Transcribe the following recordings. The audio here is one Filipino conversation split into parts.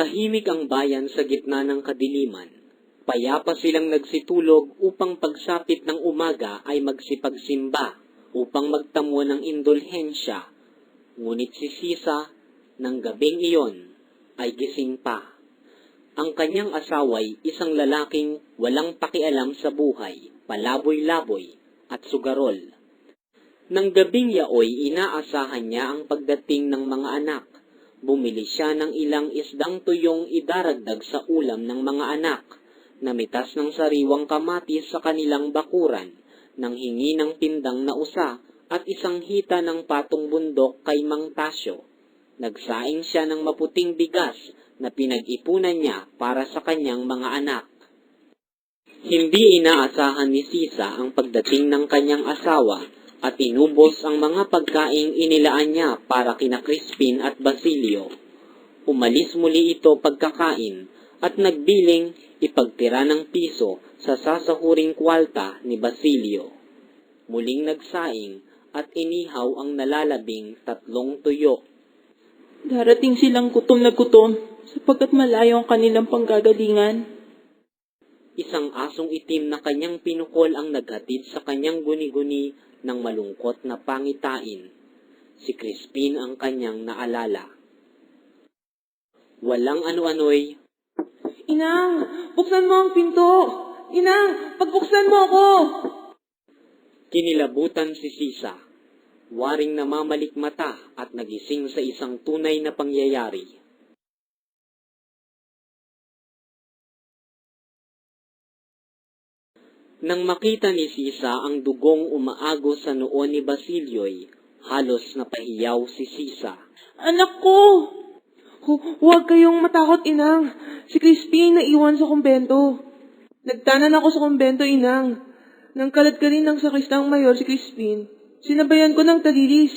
Tahimik ang bayan sa gitna ng kadiliman. Payapa silang nagsitulog upang pagsapit ng umaga ay magsipagsimba upang magtamo ng indulhensya. Ngunit si Sisa ng gabing iyon ay gising pa. Ang kanyang asaway isang lalaking walang pakialam sa buhay, palaboy-laboy at sugarol. Nang gabing yaoy, inaasahan niya ang pagdating ng mga anak. Bumili siya ng ilang isdang tuyong idaragdag sa ulam ng mga anak. Namitas ng sariwang kamatis sa kanilang bakuran, nang hingi ng pindang na usa at isang hita ng patong bundok kay Mang Tasyo. Nagsaing siya ng maputing bigas na pinag-ipunan niya para sa kanyang mga anak. Hindi inaasahan ni Sisa ang pagdating ng kanyang asawa at inubos ang mga pagkaing inilaan niya para kina Crispin at Basilio. Umalis muli ito pagkakain at nagbiling ipagtira ng piso sa sasahuring kwalta ni Basilio. Muling nagsaing at inihaw ang nalalabing tatlong tuyo. Darating silang gutom na gutom sapagkat malayo ang kanilang panggagalingan. Isang asong itim na kanyang pinukol ang naghatid sa kanyang guni-guni ng malungkot na pangitain. Si Crispin ang kanyang naalala. Walang ano-ano'y Inang, buksan mo ang pinto! Inang, pagbuksan mo ako! kinilabutan si Sisa. Waring namamalik mata at nagising sa isang tunay na pangyayari. Nang makita ni Sisa ang dugong umaago sa noo ni Basilio'y, halos napahiyaw si Sisa. Anak ko! Hu- huwag kayong matakot, inang. Si Crispin naiwan sa kumbento. Nagtanan ako sa kumbento, inang. Nang kalat ka rin ng sakristang mayor si Crispin, sinabayan ko ng talilis.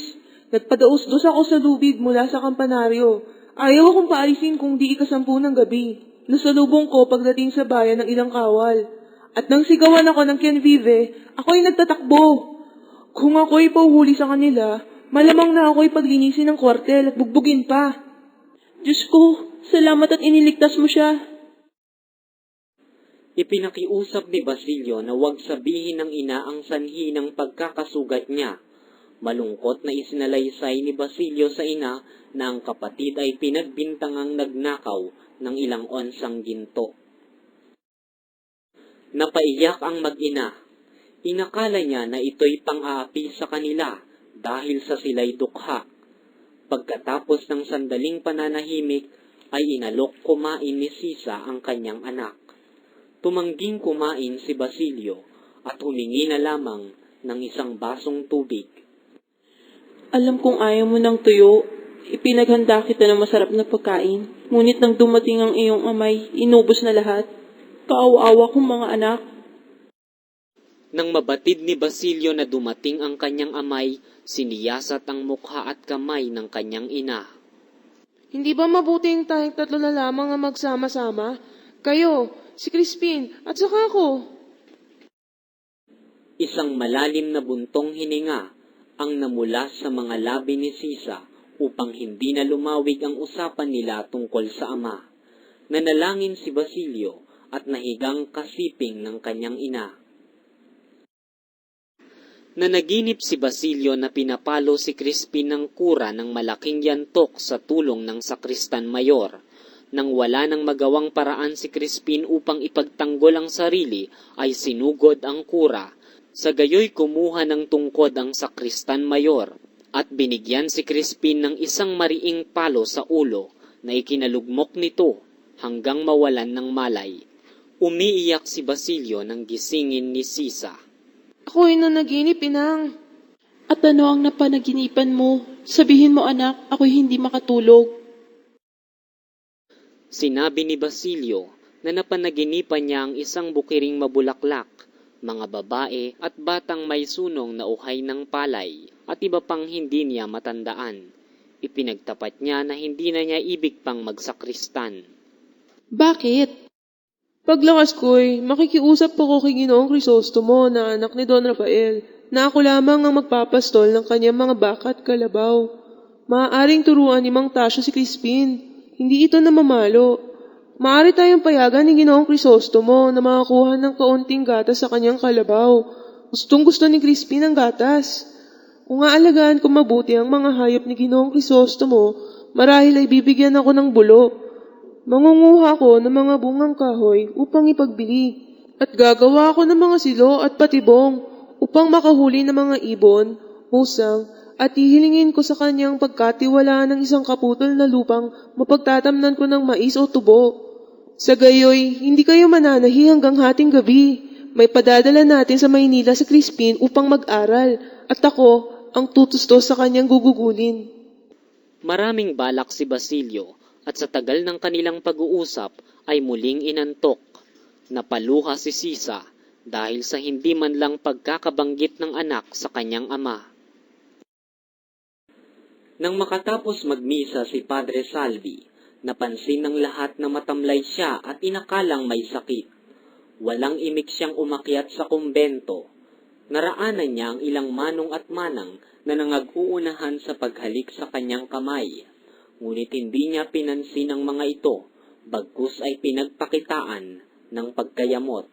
Nagpadaos-dos ako sa lubid mula sa kampanaryo. Ayaw akong paalisin kung di ikasampu ng gabi. Nasalubong ko pagdating sa bayan ng ilang kawal. At nang sigawan ako ng Kenvive, ako'y nagtatakbo. Kung ako'y pauhuli sa kanila, malamang na ako'y paglinisin ng kwartel at bugbugin pa. Diyos ko, salamat at iniligtas mo siya. Ipinakiusap ni Basilio na huwag sabihin ng ina ang sanhi ng pagkakasugat niya. Malungkot na isinalaysay ni Basilio sa ina na ang kapatid ay pinagbintangang nagnakaw ng ilang onsang ginto. Napaiyak ang mag-ina. Inakala niya na ito'y pang-aapi sa kanila dahil sa sila'y dukha. Pagkatapos ng sandaling pananahimik, ay inalok kumain ni Sisa ang kanyang anak. Tumangging kumain si Basilio at humingi na lamang ng isang basong tubig. Alam kong ayaw mo ng tuyo. Ipinaghanda kita ng masarap na pagkain. Ngunit nang dumating ang iyong amay, inubos na lahat. Kaawa-awa kong mga anak. Nang mabatid ni Basilio na dumating ang kanyang amay, siniyasat ang mukha at kamay ng kanyang ina. Hindi ba mabuting tayong tatlo na lamang ang magsama-sama? Kayo, si Crispin, at saka ako. Isang malalim na buntong hininga ang namula sa mga labi ni Sisa upang hindi na lumawig ang usapan nila tungkol sa ama. Nanalangin si Basilio at nahigang kasiping ng kanyang ina. Nanaginip si Basilio na pinapalo si Crispin ng kura ng malaking yantok sa tulong ng sakristan mayor. Nang wala nang magawang paraan si Crispin upang ipagtanggol ang sarili, ay sinugod ang kura. Sa gayoy kumuha ng tungkod ang sakristan mayor at binigyan si Crispin ng isang mariing palo sa ulo na ikinalugmok nito hanggang mawalan ng malay. Umiiyak si Basilio nang gisingin ni Sisa. Ako'y nanaginip, inang. At ano ang napanaginipan mo? Sabihin mo anak, ako'y hindi makatulog. Sinabi ni Basilio na napanaginipan niya ang isang bukiring mabulaklak, mga babae at batang may sunong na uhay ng palay at iba pang hindi niya matandaan. Ipinagtapat niya na hindi na niya ibig pang magsakristan. Bakit? Paglakas ko'y makikiusap ako kay Ginoong Crisostomo na anak ni Don Rafael na ako lamang ang magpapastol ng kanyang mga baka at kalabaw. Maaaring turuan ni Mang Tasyo si Crispin. hindi ito namamalo. Maaari tayong payagan ni Ginoong Crisostomo na makakuha ng kaunting gatas sa kanyang kalabaw. Gustong gusto ni Crispin ang gatas. Kung aalagaan ko mabuti ang mga hayop ni Ginoong Crisostomo, marahil ay bibigyan ako ng bulo. Mangunguha ako ng mga bungang kahoy upang ipagbili. At gagawa ako ng mga silo at patibong upang makahuli ng mga ibon, musang, at hihilingin ko sa kanyang pagkatiwalaan ng isang kaputol na lupang mapagtatamnan ko ng mais o tubo. Sa gayoy, hindi kayo mananahi hanggang hating gabi. May padadala natin sa Maynila sa Crispin upang mag-aral at ako ang tutusto sa kanyang gugugulin. Maraming balak si Basilio at sa tagal ng kanilang pag-uusap ay muling inantok. Napaluha si Sisa dahil sa hindi man lang pagkakabanggit ng anak sa kanyang ama. Nang makatapos magmisa si Padre Salvi, napansin ng lahat na matamlay siya at inakalang may sakit. Walang imik siyang umakyat sa kumbento. Naraanan niya ang ilang manong at manang na nangag-uunahan sa paghalik sa kanyang kamay. Ngunit hindi niya pinansin ang mga ito, bagkus ay pinagpakitaan ng pagkayamot.